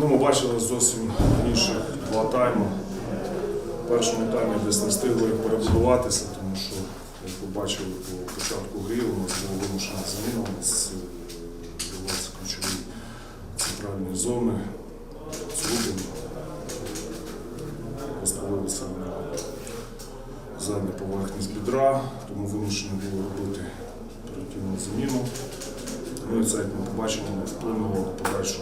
Ну, ми бачили зовсім інші два тайми. В першому таймі десь не встигли перебудуватися, тому що, як ви бачили по початку гри, у нас була вимушена заміна, у нас е, відбуваються ключові центральні зони. Цурубин розпалилися на задній поверхні з бідра, тому вимушені були робити оперативну заміну. Ну і це, як ми побачимо, вплинуло на подальшу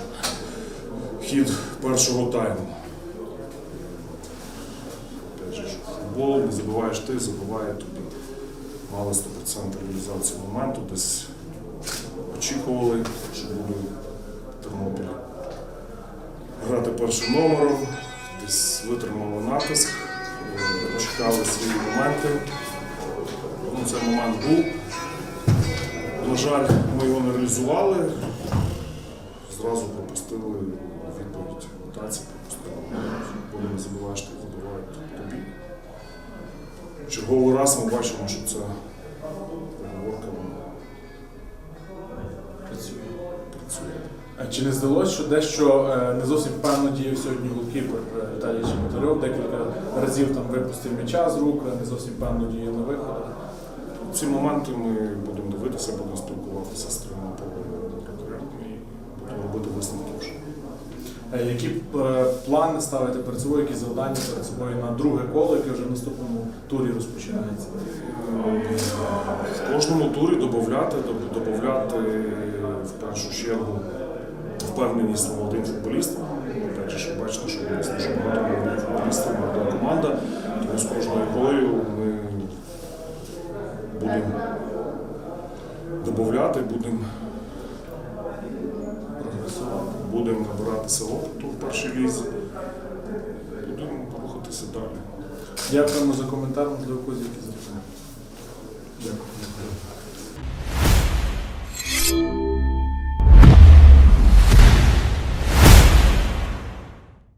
хід першого тайму. Опять же, футбол, не забуваєш ти, забуває тобі. Мали 100% реалізацію моменту, десь очікували, що буде Тернопіль грати першим номером, десь витримали натиск, чекали свої моменти. Ну, цей момент був. На жаль, ми його не реалізували. Зразу пропустили ротації, пропустили. Коли не забуваєш, ти забувають тобі. Черговий раз ми бачимо, що ця вона Працює. працює. А Чи не здалося, що дещо е, не зовсім впевнено діяв сьогодні голкіпер е, Віталій Чеботарьов, декілька разів там випустив м'яча з рук, не зовсім впевнено діяв на виходах. Ці моменти ми будемо дивитися, будемо спілкуватися з тренером Павлом і будемо робити висновки. Е, Які е, плани ставите перед собою, які завдання перед собою на друге коло, яке вже в наступному турі розпочинається? В кожному турі додати, додати в першу чергу впевненість молодим футболістам. Опять же, ж, бачите, що у нас дуже багато молодих футболістів, молода команда, тому з кожною грою ми будемо додати, будемо. Будемо набиратися опиту в першій лізі, будемо рухатися далі. Дякуємо за коментар, можливо, когось які запитання. Дякую.